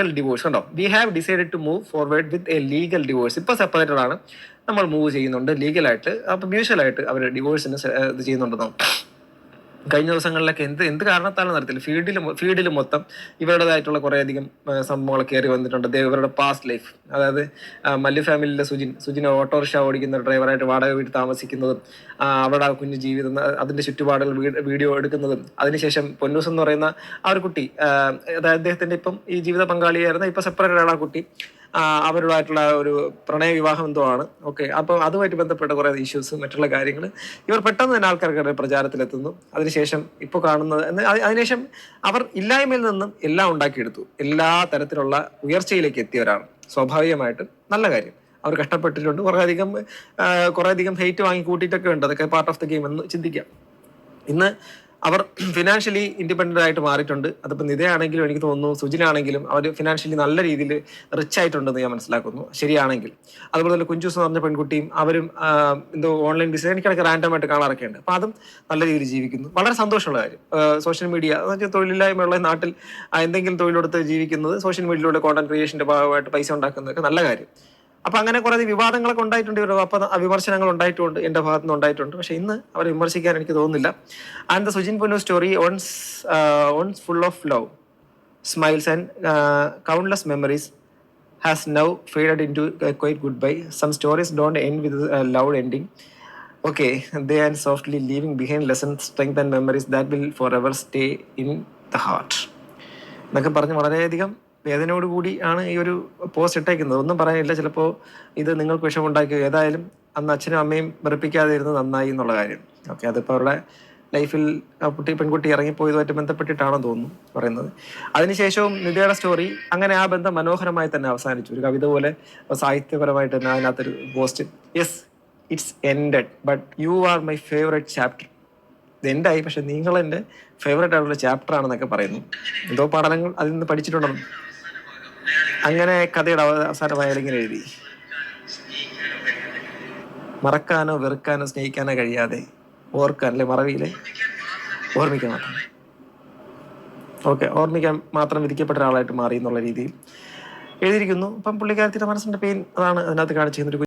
Legal divorce കണ്ടോ? We have decide to move forward with a legal divorce ഇപ്പോൾ separated ആണ്. നമ്മൾ move ചെയ്യുന്നുണ്ട്. ലീഗലായിട്ട് അപ്പം മ്യൂച്വലായിട്ട് അവർ ഡിവോഴ്സിന് ഇത് ചെയ്യുന്നുണ്ടെന്നോ കഴിഞ്ഞ ദിവസങ്ങളിലൊക്കെ എന്ത് എന്ത് കാരണത്താലും നടത്തില്ല. ഫീൽഡിൽ ഫീൽഡിൽ മൊത്തം ഇവരുടേതായിട്ടുള്ള കുറേയധികം സംഭവങ്ങൾ കയറി വന്നിട്ടുണ്ട്. ഇവരുടെ പാസ്റ്റ് ലൈഫ് അതായത് മല്ലു ഫാമിലിയിലെ സുജിൻ. സുജിൻ ഓട്ടോറിക്ഷ ഓടിക്കുന്ന ഡ്രൈവറായിട്ട് വാടക വീട് താമസിക്കുന്നതും അവരുടെ കുഞ്ഞു ജീവിതം അതിന്റെ ചുറ്റുപാടുകൾ വീഡിയോ എടുക്കുന്നതും അതിനുശേഷം പൊന്നൂസ് എന്ന് പറയുന്ന ആ ഒരു കുട്ടി അതായത് അദ്ദേഹത്തിന്റെ ഇപ്പം ഈ ജീവിത പങ്കാളിയായിരുന്ന ഇപ്പം സെപ്പറേറ്റഡ് ആണ് ആ കുട്ടി. അവരുമായിട്ടുള്ള ഒരു പ്രണയ വിവാഹം എന്തോ ആണ്. ഓക്കെ അപ്പോൾ അതുമായിട്ട് ബന്ധപ്പെട്ട കുറേ ഇഷ്യൂസ് മറ്റുള്ള കാര്യങ്ങൾ ഇവർ പെട്ടെന്ന് തന്നെ ആൾക്കാർക്ക് പ്രചാരത്തിലെത്തുന്നു. അതിനുശേഷം ഇപ്പോൾ കാണുന്നത് അതിനുശേഷം അവർ ഇല്ലായ്മയിൽ നിന്നും എല്ലാം ഉണ്ടാക്കിയെടുത്തു. എല്ലാ തരത്തിലുള്ള ഉയർച്ചയിലേക്ക് എത്തിയവരാണ് സ്വാഭാവികമായിട്ടും നല്ല കാര്യം. അവർ കഷ്ടപ്പെട്ടിട്ടുണ്ട്. കുറേ അധികം കുറേ അധികം ഹെയ്റ്റ് വാങ്ങി കൂട്ടിയിട്ടൊക്കെ ഉണ്ട്. അതൊക്കെ പാർട്ട് ഓഫ് ദ ഗെയിം എന്ന് ചിന്തിക്കാം. ഇന്ന് അവർ ഫിനാൻഷ്യലി ഇൻഡിപെൻഡന്റ് ആയിട്ട് മാറിയിട്ടുണ്ട്. അതിപ്പോൾ നിതയാണെങ്കിലും എനിക്ക് തോന്നുന്നു സുജിനാണെങ്കിലും അവർ ഫിനാൻഷ്യലി നല്ല രീതിയിൽ റിച്ച് ആയിട്ടുണ്ടെന്ന് ഞാൻ മനസ്സിലാക്കുന്നു. ശരിയാണെങ്കിൽ. അതുപോലെ തന്നെ കുഞ്ചൂസ് എന്ന് പറഞ്ഞ പെൺകുട്ടിയും അവരും എന്തോ ഓൺലൈൻ ബിസിനസ് എനിക്കിടയ്ക്ക് റാൻഡം ആയിട്ട് കാണാറൊക്കെ ഉണ്ട് അപ്പോൾ അതും നല്ല രീതിയിൽ ജീവിക്കുന്നു. വളരെ സന്തോഷമുള്ള കാര്യം. സോഷ്യൽ മീഡിയ എന്ന് തൊഴിലില്ലായ്മയുള്ള നാട്ടിൽ എന്തെങ്കിലും തൊഴിലെടുത്ത് ജീവിക്കുന്നത് സോഷ്യൽ മീഡിയയിലൂടെ കോണ്ടന്റ് ക്രിയേഷന്റെ ഭാഗമായിട്ട് പൈസ ഉണ്ടാക്കുന്നതൊക്കെ നല്ല കാര്യം. അപ്പൊ അങ്ങനെ കുറെ വിവാദങ്ങളൊക്കെ ഉണ്ടായിട്ടുണ്ട് ഇവരുടെ അപ്പൊ വിമർശനങ്ങൾ ഉണ്ടായിട്ടുണ്ട് എന്റെ ഭാഗത്ത് നിന്ന് ഉണ്ടായിട്ടുണ്ട്. പക്ഷെ ഇന്ന് അവരെ വിമർശിക്കാൻ എനിക്ക് തോന്നുന്നില്ല. And the Sujin Ponnu story once once full of love smiles and countless memories has now faded into quiet goodbye some stories don't end with love ending okay they and softly leaving behind lesson strength and memories that will forever stay in the heart എന്നൊക്കെ പറഞ്ഞ് വളരെയധികം വേദനയോട് കൂടി ആണ് ഈ ഒരു post ഇട്ടേക്കുന്നത്. ഒന്നും പറയാനില്ല. ചിലപ്പോൾ ഇത് നിങ്ങൾക്ക് വിഷമുണ്ടാക്കി ഏതായാലും അന്ന് അച്ഛനും അമ്മയും വെറുപ്പിക്കാതെ ഇരുന്ന് നന്നായി എന്നുള്ള കാര്യം. ഓക്കെ അതിപ്പോൾ അവരുടെ ലൈഫിൽ കുട്ടി പെൺകുട്ടി ഇറങ്ങിപ്പോയതുമായിട്ട് ബന്ധപ്പെട്ടിട്ടാണെന്ന് തോന്നുന്നു പറയുന്നത്. അതിനുശേഷവും നിധിയുടെ സ്റ്റോറി അങ്ങനെ ആ ബന്ധം മനോഹരമായി തന്നെ അവസാനിച്ചു. ഒരു കവിത പോലെ സാഹിത്യപരമായിട്ട് തന്നെ അതിനകത്തൊരു post yes it's ended but you are my favourite chapter ഇത് എൻഡായി പക്ഷെ നിങ്ങൾ എന്റെ ഫേവറേറ്റ് ആയിട്ടുള്ള ചാപ്റ്റർ ആണെന്നൊക്കെ പറയുന്നു. എന്തോ പഠനങ്ങൾ അതിൽ നിന്ന് പഠിച്ചിട്ടുണ്ടെന്ന്. അങ്ങനെ കഥയുടെ അവസാനമായ ഇങ്ങനെ എഴുതി. മറക്കാനോ വെറുക്കാനോ സ്നേഹിക്കാനോ കഴിയാതെ ഓർക്കാൻ അല്ലെ മറവിയിലെ? ഓർമ്മിക്കാൻ മാത്രം. ഓക്കെ ഓർമ്മിക്കാൻ മാത്രം വിധിക്കപ്പെട്ട ഒരാളായിട്ട് മാറി എന്നുള്ള രീതിയിൽ എഴുതിയിരിക്കുന്നു. അപ്പം പുള്ളിക്കാരത്തിന്റെ മനസ്സിന്റെ പെയിൻ അതാണ് അതിനകത്ത് കാണിച്ചിരുന്ന ഒരു